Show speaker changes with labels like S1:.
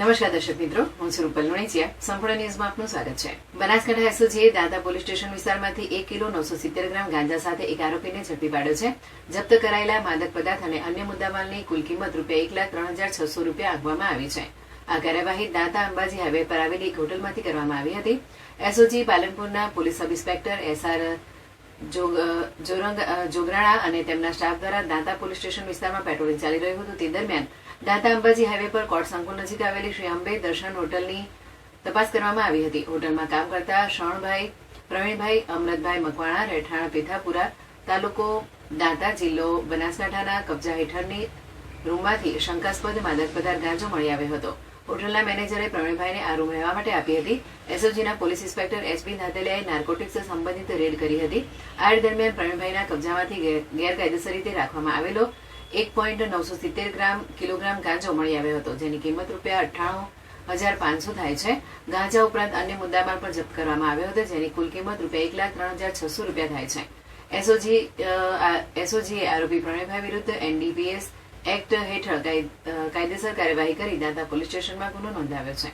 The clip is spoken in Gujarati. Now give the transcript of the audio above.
S1: નમસ્કાર દર્શક મિત્રો, હું છું રૂપલ લુણેચિયા. સંપૂર્ણ ન્યૂઝમાં આપનું સ્વાગત છે. બનાસકાંઠા એસઓજીએ દાદા પોલીસ સ્ટેશન વિસ્તારમાંથી એક કિલો નવસો સિત્તેર ગ્રામ ગાંજા સાથે એક આરોપીને ઝડપી પાડ્યો છે. જપ્ત કરાયેલા માદક પદાર્થ અને અન્ય મુદ્દામાલની કુલ કિંમત રૂપિયા એક લાખ ત્રણ હજાર છસો રૂપિયા આપવામાં આવી છે. આ કાર્યવાહી દાતા અંબાજી હાઈવે પર આવેલી એક હોટલમાંથી કરવામાં આવી હતી. SOG પાલનપુરના police sub inspector SR Jograna અને તેમના સ્ટાફ દ્વારા દાંતા પોલીસ સ્ટેશન વિસ્તારમાં પેટ્રોલિંગ ચાલી રહ્યું હતું. તે દરમિયાન દાંતા અંબાજી હાઈવે પર કોટ સંકુલ નજીક આવેલી શ્રી અંબે દર્શન હોટલની તપાસ કરવામાં આવી હતી. હોટલમાં કામ કરતા શરણભાઈ, પ્રવીણભાઈ, અમરતભાઈ મકવાણા, રહેઠાણ પેથાપુરા તાલુકો દાંતા જિલ્લો બનાસકાંઠાના કબજા હેઠળની રૂમમાંથી શંકાસ્પદ માદક પદાર્થ ગાંજો મળી આવ્યો હતો. હોટલના મેનેજરે પ્રવીણભાઈને આ રૂમ રહેવા માટે આપી હતી. એસઓજીના પોલીસ ઇન્સ્પેક્ટર એસબી નાદેલિયાએ નાર્કોટિક્સ સંબંધિત રેડ કરી હતી. આ રેડ દરમિયાન પ્રવીણભાઈના કબજામાંથી ગેર- ગેરકાયદેસર રીતે રાખવામાં આવેલો એક પોઈન્ટ નવસો સિત્તેર ગ્રામ કિલોગ્રામ ગાંજો મળી આવ્યો હતો, જેની કિંમત રૂપિયા અઠ્ઠાણું હજાર પાંચસો થાય છે. ગાંજા ઉપરાંત અન્ય મુદ્દામાલ પણ જપ્ત કરવામાં આવ્યો હતો, જેની કુલ કિંમત રૂપિયા એક લાખ ત્રણ હજાર છસો રૂપિયા થાય છે. એસઓજી એસઓજીએ આરોપી પ્રણયભાઈ વિરુદ્ધ એનડીપીએસ એક્ટ હેઠળ કાય- કાયદેસર કાર્યવાહી કરી દાંતા પોલીસ સ્ટેશનમાં ગુનો નોંધાવ્યો છે.